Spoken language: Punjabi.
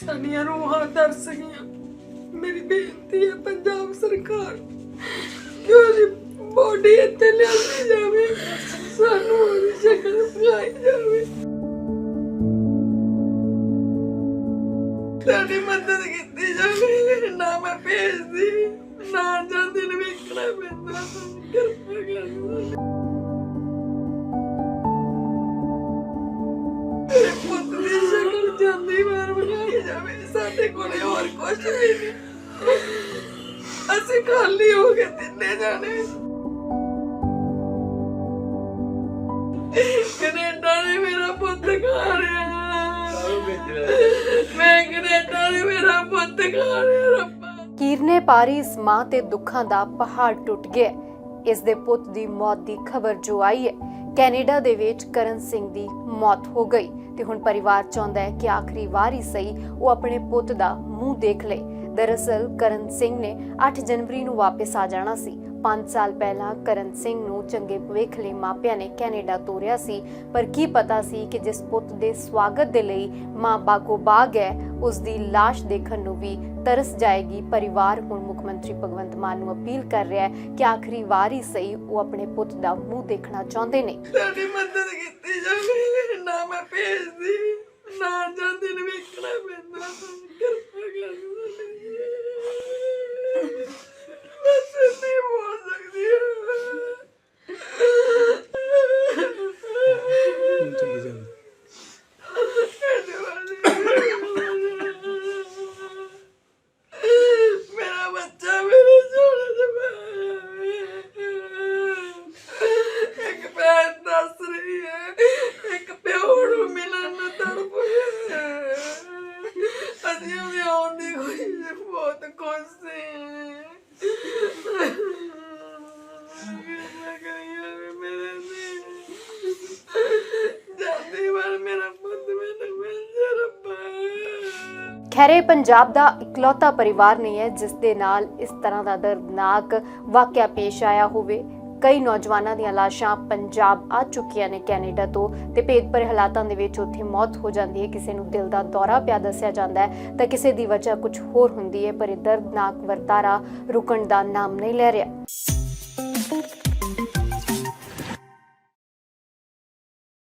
ਸਾਡੀਆਂ ਰੂਹਾਂ ਤਰਸ ਗਈਆਂ ਮੇਰੀ ਬੇਨਤੀ ਹੈ ਪੰਜਾਬ ਸਰਕਾਰ ਕਿ ਉਹਦੀ ਬੋਡੀ ਇੱਥੇ ਲਿਆਂਦੀ ਜਾਵੇ, ਸਾਨੂੰ ਉਹਦੀ ਸ਼ਕਲ ਬੁਲਾਈ ਜਾਵੇ। ਸਾਡੀ ਮਦਦ ਕੀਤੀ ਜਾਵੇ, ਨਾ ਮੈਂ ਭੇਜਦੀ, ਨਾ ਜਾਂਦੀ ਨੂੰ ਵੇਖਣਾ ਪੈਂਦਾ ਕਿਰਪਾ ਕਰ ਪੁੱਤ ਦੀ ਸ਼ਕਲ ਜਾਂਦੀ ਸਾਡੇ ਕੋਲੇ ਹੋਰ ਕੁਝ ਵੀ ਨਹੀਂ। ਅਸੀਂ ਖਾਲੀ ਹੋ ਕੇ ਤਿੰਨੇ ਜਾਣੇ। ਕੈਨੇਡਾ ਨੇ ਮੇਰਾ ਪੁੱਤ ਖਾ ਰਿਹਾ। ਮੈਂ ਕੈਨੇਡਾ ਨੇ ਮੇਰਾ ਪੁੱਤ ਖਾ ਰਿਹਾ, ਰੱਬਾ। ਕੀਰ ਪਾਰੀ ਇਸ ਮਾਂ ਤੇ ਦੁੱਖਾਂ ਦਾ ਪਹਾੜ ਟੁੱਟ ਗਿਆ। ਇਸ ਦੇ ਪੁੱਤ ਦੀ ਮੌਤ ਦੀ ਖਬਰ ਜੋ ਆਈ ਹੈ, ਕੈਨੇਡਾ ਦੇ ਵਿੱਚ ਕਰਨ ਸਿੰਘ ਦੀ ਮੌਤ ਹੋ ਗਈ ਤੇ ਹੁਣ ਪਰਿਵਾਰ ਚਾਹੁੰਦਾ ਹੈ ਕਿ ਆਖਰੀ ਵਾਰ ਹੀ ਸਹੀ ਉਹ ਆਪਣੇ ਪੁੱਤ ਦਾ ਮੂੰਹ ਦੇਖ ਲੇ ਦਰਅਸਲ ਕਰਨ ਸਿੰਘ ਨੇ 8 ਜਨਵਰੀ ਨੂੰ ਵਾਪਸ ਆ ਜਾਣਾ ਸੀ। 5 ਸਾਲ ਪਹਿਲਾਂ ਕਰਨ ਸਿੰਘ ਨੂੰ ਚੰਗੇ ਭਵਿੱਖ ਲਈ ਮਾਪਿਆਂ ਨੇ ਕੈਨੇਡਾ ਤੋਰਿਆ ਸੀ, ਪਰ ਕੀ ਪਤਾ ਸੀ ਕਿ ਜਿਸ ਪੁੱਤ ਦੇ ਸਵਾਗਤ ਦੇ ਲਈ ਮਾਂ ਬਾਗੋ ਬਾਗ ਹੈ ਉਸ ਦੀ ਲਾਸ਼ ਦੇਖਣ ਨੂੰ ਵੀ ਤਰਸ ਜਾਏਗੀ। ਪਰਿਵਾਰ ਹੁਣ ਮੁੱਖ ਮੰਤਰੀ ਭਗਵੰਤ ਮਾਨ ਨੂੰ ਅਪੀਲ ਕਰ ਰਿਹਾ ਹੈ ਕਿ ਆਖਰੀ ਵਾਰ ਹੀ ਸਹੀ ਉਹ ਆਪਣੇ ਪੁੱਤ ਦਾ ਮੂੰਹ ਦੇਖਣਾ ਚਾਹੁੰਦੇ ਨੇ। ਸਾਡੀ ਮਦਦ ਕੀਤੀ ਜਾਵੇ ਨਾ ਮੈਂ ਭੇਜਦੀ ਨਾ ਜਾਂਦੀ ਨੂੰ ਵੇਖਣਾ ਪੈਂਦਾ ਕਿਰਪਾ ਕਰ ਬਸ ਨਹੀਂ ਬੋਲ ਸਕਦੀ ਚੰਗੀ ਜਾਂਦੀ ਮੇਰਾ ਬੱਚਾ ਮੇਰੇ ਸੋਹਣੇ ਦੇ ਇੱਕ ਭੈਣ ਦੱਸ ਰਹੀ ਹੈ ਇੱਕ ਪਿਓ ਨੂੰ ਮਿਲਣ ਨੂੰ ਤੜਪ ਰਿਹਾ ਹੈ ਅਸੀਂ ਉਹਦੇ ਆਉਣ ਦੀ ਖੁਸ਼ੀ ਚ ਬਹੁਤ ਖੁਸ਼ ਸੀ ਕਿੰਨਾ ਕਰੀਏ ਵੀ ਮੇਰੇ ਨੇ ਜਾਂਦੀ ਵਾਰ ਮੇਰਾ ਪੁੱਤ ਮੈਨੂੰ ਮਿਲ ਜਾ ਰੱਬਾ ਖੈਰੇ ਪੰਜਾਬ ਦਾ ਇਕਲੌਤਾ ਪਰਿਵਾਰ ਨਹੀਂ ਹੈ, ਜਿਸ ਦੇ ਨਾਲ ਇਸ ਤਰ੍ਹਾਂ ਦਾ ਦਰਦਨਾਕ ਵਾਕਿਆ ਪੇਸ਼ ਆਇਆ ਹੋਵੇ। ਕਈ ਨੌਜਵਾਨਾਂ ਦੀਆਂ ਲਾਸ਼ਾਂ ਪੰਜਾਬ ਆ ਚੁੱਕੀਆਂ ਨੇ ਕੈਨੇਡਾ ਤੋਂ ਤੇ ਭੇਦ ਭਰੇ ਹਾਲਾਤਾਂ ਦੇ ਵਿੱਚ ਉੱਥੇ ਮੌਤ ਹੋ ਜਾਂਦੀ ਹੈ। ਕਿਸੇ ਨੂੰ ਦਿਲ ਦਾ ਦੌਰਾ ਪਿਆ ਦੱਸਿਆ ਜਾਂਦਾ ਹੈ ਤਾਂ ਕਿਸੇ ਦੀ ਵਜ੍ਹਾ ਕੁਝ ਹੋਰ ਹੁੰਦੀ ਹੈ, ਪਰ ਇਹ ਦਰਦਨਾਕ ਵਰਤਾਰਾ ਰੁਕਣ ਦਾ ਨਾਮ ਨਹੀਂ ਲੈ ਰਿਹਾ।